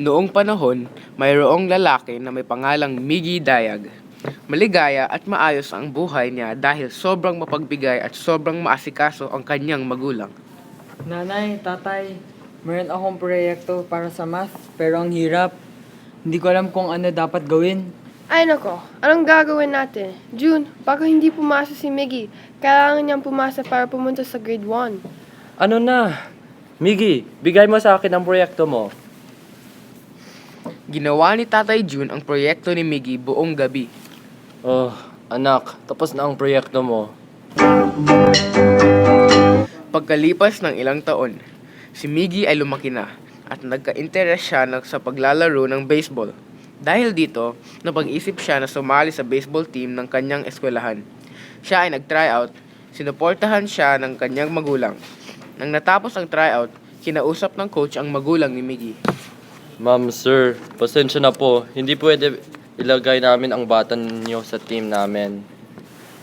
Noong panahon, mayroong lalaki na may pangalang Miggy Dayag. Maligaya at maayos ang buhay niya dahil sobrang mapagbigay at sobrang maasikaso ang kanyang magulang. Nanay, tatay, meron akong proyekto para sa math, pero ang hirap. Hindi ko alam kung ano dapat gawin. Ay nako, anong gagawin natin? June, baka hindi pumasa si Miggy. Kailangan niyang pumasa para pumunta sa grade 1. Ano na? Miggy, bigay mo sa akin ang proyekto mo. Ginawa ni Tatay June ang proyekto ni Miggy buong gabi. Oh, anak, tapos na ang proyekto mo. Pagkalipas ng ilang taon, si Miggy ay lumaki na at nagka-interes siya sa paglalaro ng baseball. Dahil dito, napag-isip siya na sumali sa baseball team ng kanyang eskwelahan. Siya ay nag-tryout, sinuportahan siya ng kanyang magulang. Nang natapos ang tryout, kinausap ng coach ang magulang ni Miggy. Ma'am, sir, pasensya na po. Hindi pwede ilagay namin ang bata ninyo sa team namin.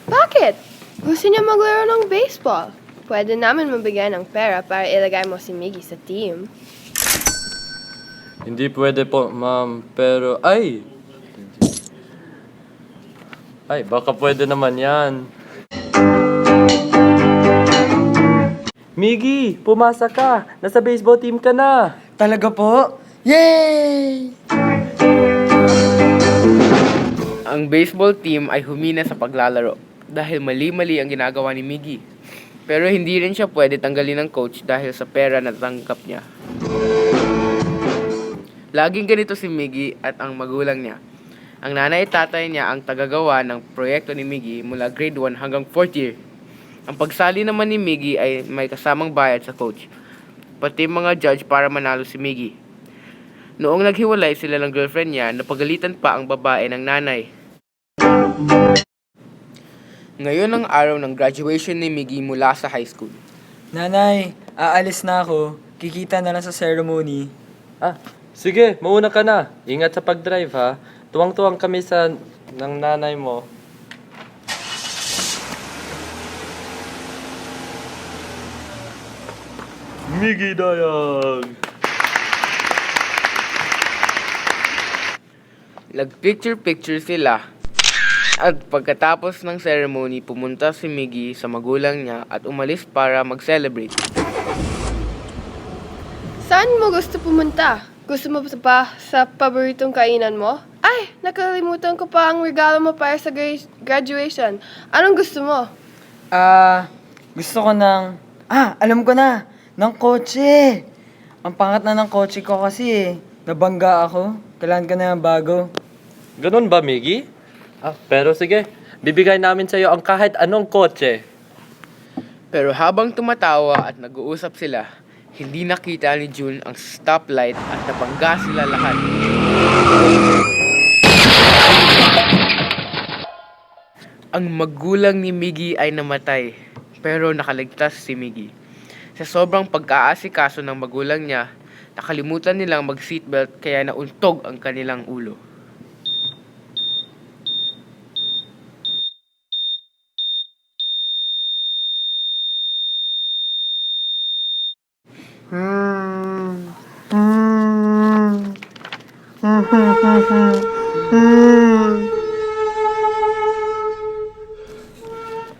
Bakit? Gusto niya maglaro ng baseball. Pwede namin mabigyan ng pera para ilagay mo si Miggy sa team. Hindi pwede po, ma'am. Pero, ay! Ay, baka pwede naman yan. Miggy, pumasa ka. Nasa baseball team ka na. Talaga po? Yay! Ang baseball team ay humina sa paglalaro dahil mali-mali ang ginagawa ni Miggy. Pero hindi rin siya pwede tanggalin ng coach dahil sa pera na tanggap niya. Laging ganito si Miggy at ang magulang niya. Ang nanay at tatay niya ang tagagawa ng proyekto ni Miggy mula grade 1 hanggang 4th year. Ang pagsali naman ni Miggy ay may kasamang bayad sa coach, pati mga judge para manalo si Miggy. Noong naghiwalay sila ng girlfriend niya, napagalitan pa ang babae ng nanay. Ngayon ang araw ng graduation ni Miggy mula sa high school. Nanay, aalis na ako. Kikita na lang sa ceremony. Ah, sige, mauna ka na. Ingat sa pag-drive ha. Tuwang-tuwang kami sa ng nanay mo. Miggy Dayag! Nag-picture-picture sila. At pagkatapos ng ceremony, pumunta si Miggy sa magulang niya at umalis para mag-celebrate. Saan mo gusto pumunta? Gusto mo pa sa paboritong kainan mo? Ay, nakalimutan ko pa ang regalo mo para sa gra- graduation. Anong gusto mo? Ah, gusto ko ng... Ah, alam ko na! Ng kotse! Ang pangat na ng kotse ko kasi eh. Nabangga ako. Kailangan ko na ng bago. Ganun ba, Miggy? Ah, pero sige. Bibigay namin sa iyo ang kahit anong kotse. Pero habang tumatawa at nag-uusap sila, hindi nakita ni June ang stoplight at nabangga sila lahat. Ang magulang ni Miggy ay namatay, pero nakaligtas si Miggy. Sa sobrang pag-aasikaso ng magulang niya, nakalimutan nilang mag-seatbelt kaya nauntog ang kanilang ulo.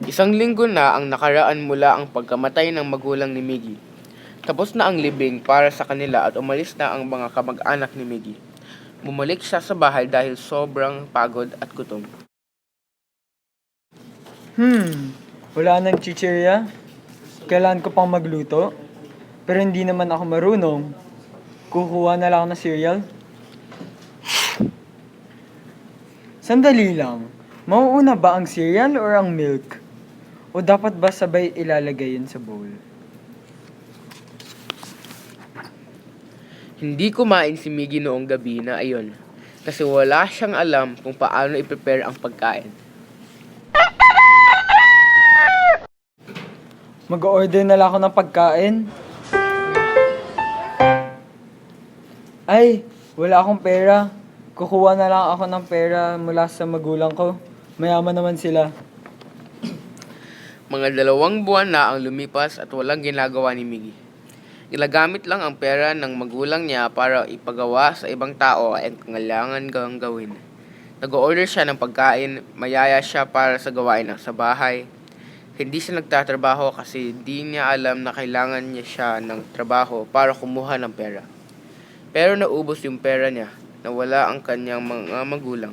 Isang linggo na ang nakaraan mula ang pagkamatay ng magulang ni Miggy. Tapos na ang libing para sa kanila at umalis na ang mga kamag-anak ni Miggy. Bumalik siya sa bahay dahil sobrang pagod at gutom. Hmm, wala nang chichirya. Kailangan ko pang magluto. Pero hindi naman ako marunong. Kukuha na lang ako ng cereal. Sandali lang. Mauuna ba ang cereal or ang milk? O dapat ba sabay ilalagay yun sa bowl? Hindi kumain si Miggy noong gabi na ayon kasi wala siyang alam kung paano i-prepare ang pagkain. Mag-order na lang ako ng pagkain. Ay, wala akong pera. Kukuha na lang ako ng pera mula sa magulang ko. Mayaman naman sila. Mga dalawang buwan na ang lumipas at walang ginagawa ni Miggy. Ilagamit lang ang pera ng magulang niya para ipagawa sa ibang tao ang kailangan gang gawin. Nag-order siya ng pagkain, mayaya siya para sa gawain sa bahay. Hindi siya nagtatrabaho kasi di niya alam na kailangan niya siya ng trabaho para kumuha ng pera. Pero naubos yung pera niya, nawala ang kanyang mga magulang.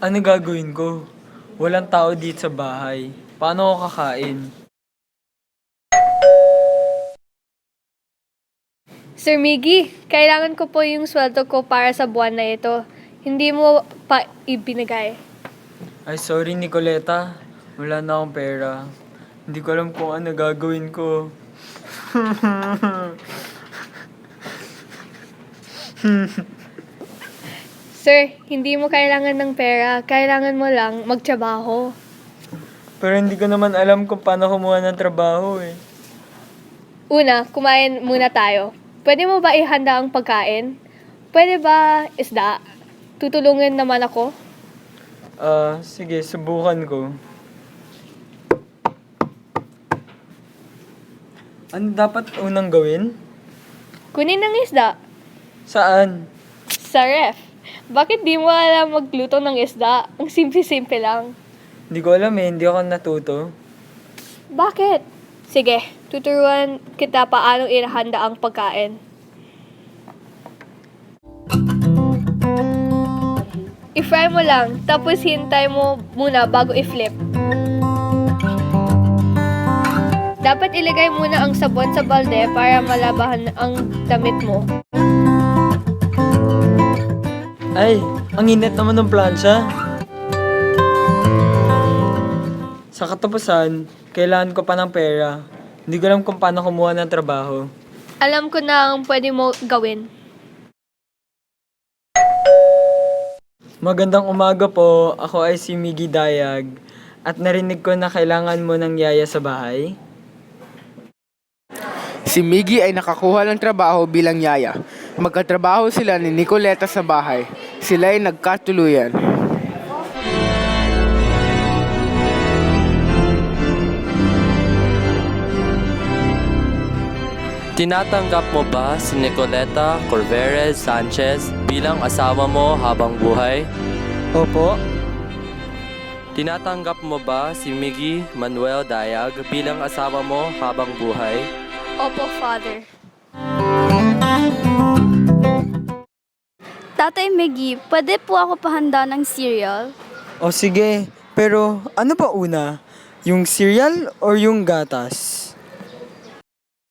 Ano gagawin ko? Walang tao dito sa bahay. Paano ako kakain? Sir Miggy, kailangan ko po yung sweldo ko para sa buwan na ito. Hindi mo pa ibinigay. Ay, sorry Nicoleta. Wala na akong pera. Hindi ko alam kung ano gagawin ko. Sir, hindi mo kailangan ng pera. Kailangan mo lang magtrabaho. Pero hindi ko naman alam kung paano kumuha ng trabaho eh. Una, kumain muna tayo. Pwede mo ba ihanda ang pagkain? Pwede ba isda? Tutulungan naman ako. Ah, sige, subukan ko. Ano dapat unang gawin? Kunin ng isda. Saan? Sa ref. Bakit di mo alam magluto ng isda? Ang simple-simple lang. Hindi ko alam eh, hindi ako natuto. Bakit? Sige, tuturuan kita paano ihanda ang pagkain. I-fry mo lang, tapos hintay mo muna bago i-flip. Dapat ilagay muna ang sabon sa balde para malabahan ang damit mo. Ay, ang init naman ng plancha. Sa katapusan, kailangan ko pa ng pera. Hindi ko alam kung paano kumuha ng trabaho. Alam ko na ang pwede mo gawin. Magandang umaga po. Ako ay si Miggy Dayag. At narinig ko na kailangan mo ng yaya sa bahay. Si Miggy ay nakakuha ng trabaho bilang yaya. Magkatrabaho sila ni Nicoleta sa bahay. Sila ay nagkatuluyan. Tinatanggap mo ba si Nicoleta Corveres Sanchez bilang asawa mo habang buhay? Opo. Tinatanggap mo ba si Miggy Manuel Dayag bilang asawa mo habang buhay? Opo, Father. Tatay Meggy, pwede po ako pahanda ng cereal? O sige, pero ano pa una? Yung cereal or yung gatas?